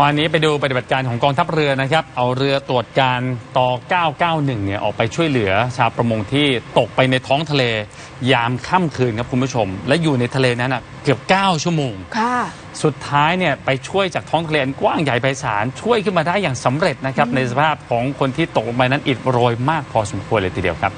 วันนี้ไปดูปฏิบัติการของกองทัพเรือนะครับ เอาเรือตรวจการต่อ 991 เนี่ยออกไปช่วยเหลือชาวประมงที่ตกไปในท้องทะเล ยามค่ำคืนครับคุณผู้ชม และอยู่ในทะเลนั้นนะเกือบ 9 ชั่วโมงค่ะสุดท้ายเนี่ยไปช่วยจากท้องทะเลอันกว้างใหญ่ไพศาลช่วยขึ้นมาได้อย่างสำเร็จนะครับในสภาพของคนที่ตกลงไปนั้นอิดโรยมากพอสมควรเลยทีเดียวครับ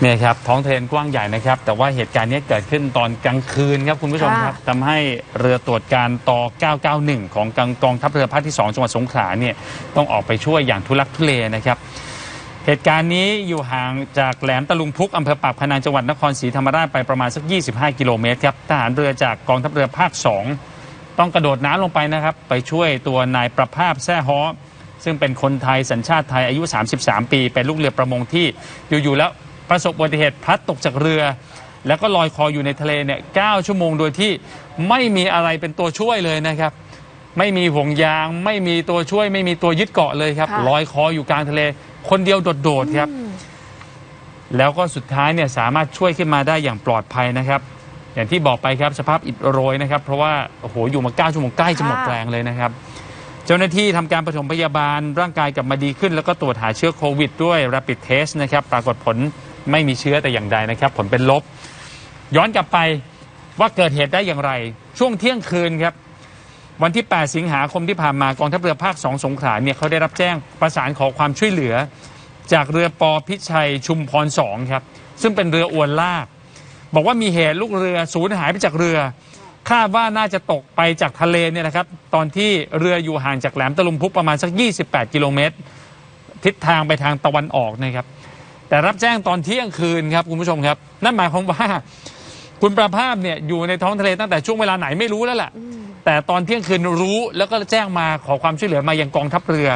เนี่ยครับท้องทะเลกว้างใหญ่นะครับ แต่ว่าเหตุการณ์นี้เกิดขึ้นตอนกลางคืนครับคุณผู้ชมครับค่ะทำให้เรือตรวจการต่อ 991ของกองกองทัพเรือภาคที่ 2 จังหวัดสงขลาเนี่ยต้องออกไปช่วยอย่างทุลักทุเลนะครับเหตุการณ์นี้อยู่ห่างจากแหลมตะลุงพุกอำเภอปากพนังจังหวัดนครศรีธรรมราชไปประมาณสัก 25 กิโลเมตรครับทหารเรือจากกองทัพเรือภาค 2 ต้องกระโดดน้ำลงไปนะครับ ไปช่วยตัวนายประภาพแซ่ฮ้อซึ่งเป็นคนไทยสัญชาติไทยอายุ 33 ปี เป็นลูกเรือประมงที่อยู่ๆแล้ว ประสบอุบัติเหตุพลัดตกจากเรือ แล้วก็ลอยคออยู่ในทะเลเนี่ย9ชั่วโมงโดยที่ไม่มีอะไรเป็นตัวช่วยเลยนะครับ ไม่มีห่วงยาง ไม่มีตัวช่วย ไม่มีตัวยึดเกาะเลยครับค่ะ ลอยคออยู่กลางทะเล คนเดียวโดดๆครับ แล้วก็สุดท้ายเนี่ยสามารถช่วยขึ้นมาได้อย่างปลอดภัยนะครับ อย่างที่บอกไปครับสภาพอิดโรยนะครับ เพราะว่าโอ้โหอยู่มา 9 ชั่วโมงใกล้จะหมดค่ะแรงเลยนะครับ เจ้าหน้าที่ทำการปฐมพยาบาลร่างกายกลับมาดีขึ้น แล้วก็ตรวจหาเชื้อโควิดด้วย rapid test นะครับ ปรากฏผล ไม่มีเชื้อแต่อย่างใดนะครับ ผลเป็นลบ ย้อนกลับไปว่าเกิดเหตุได้อย่างไร ช่วงเที่ยงคืนครับ วันที่ 8 สิงหาคมที่ผ่านมากองทัพเรือภาค 2 สงขลาเนี่ยเขาได้รับแจ้งประสานขอความช่วยเหลือ จากเรือปอพิชัยชุมพร 2 ครับ ซึ่งเป็นเรืออวนลาก บอกว่ามีเหตุลูกเรือสูญหายไปจากเรือคาดว่าน่าจะตกไปจากทะเลเนี่ยนะครับ ตอนที่เรืออยู่ห่างจากแหลมตะลุมพุกประมาณสัก 28 กิโลเมตร ทิศทางไปทางตะวันออกนะครับ แต่รับแจ้งตอนเที่ยงคืนครับคุณผู้ชมครับ นั่นหมายความว่า คุณประภาพเนี่ยอยู่ในท้องทะเลตั้งแต่ช่วงเวลาไหนไม่รู้แล้วแหละแต่ตอนเที่ยงคืนรู้แล้วก็แจ้งมาขอความช่วยเหลือมายังกองทัพเรือ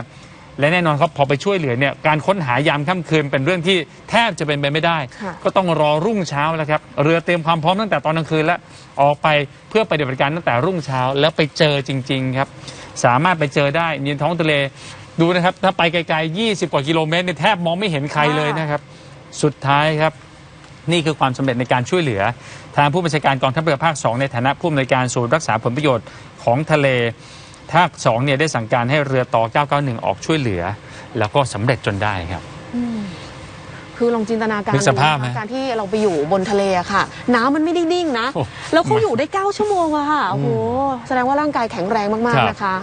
และแน่นอนครับพอไปช่วยเหลือเนี่ยการค้นหายามค่ำคืนเป็นเรื่องที่แทบจะเป็นไปไม่ได้ค่ะก็ต้องรอรุ่งเช้าแล้วครับเรือเตรียมความพร้อมตั้งแต่ตอนกลางคืนแล้วออกไปเพื่อไปปฏิบัติการตั้งแต่รุ่งเช้าแล้วไปเจอจริง ๆ ครับ สามารถไปเจอได้ในท้องทะเล ดูนะครับ ถ้าไปไกลๆ 20 กว่ากิโลเมตรเนี่ยแทบมองไม่เห็นใครเลยนะครับ สุดท้ายครับ นี่คือความสำเร็จในการช่วยเหลือ ทางผู้บัญชาการกองทัพเรือภาค 2 ในฐานะผู้อำนวยการศูนย์รักษาผลประโยชน์ของทะเลภาค2เนี่ยได้สั่งการให้เรือต่อ 991 ออกช่วยเหลือ แล้วก็สำเร็จจนได้ครับคือลองจินตนาการนึกสภาพดูไหมนะคะการที่เราไปอยู่บนทะเลอะค่ะ น้ำมันไม่ได้นิ่งนะโอ้แล้วเขาอยู่ได้ 9 ชั่วโมงอะค่ะโอ้โหแสดงว่าร่างกายแข็งแรงมากครับๆนะคะ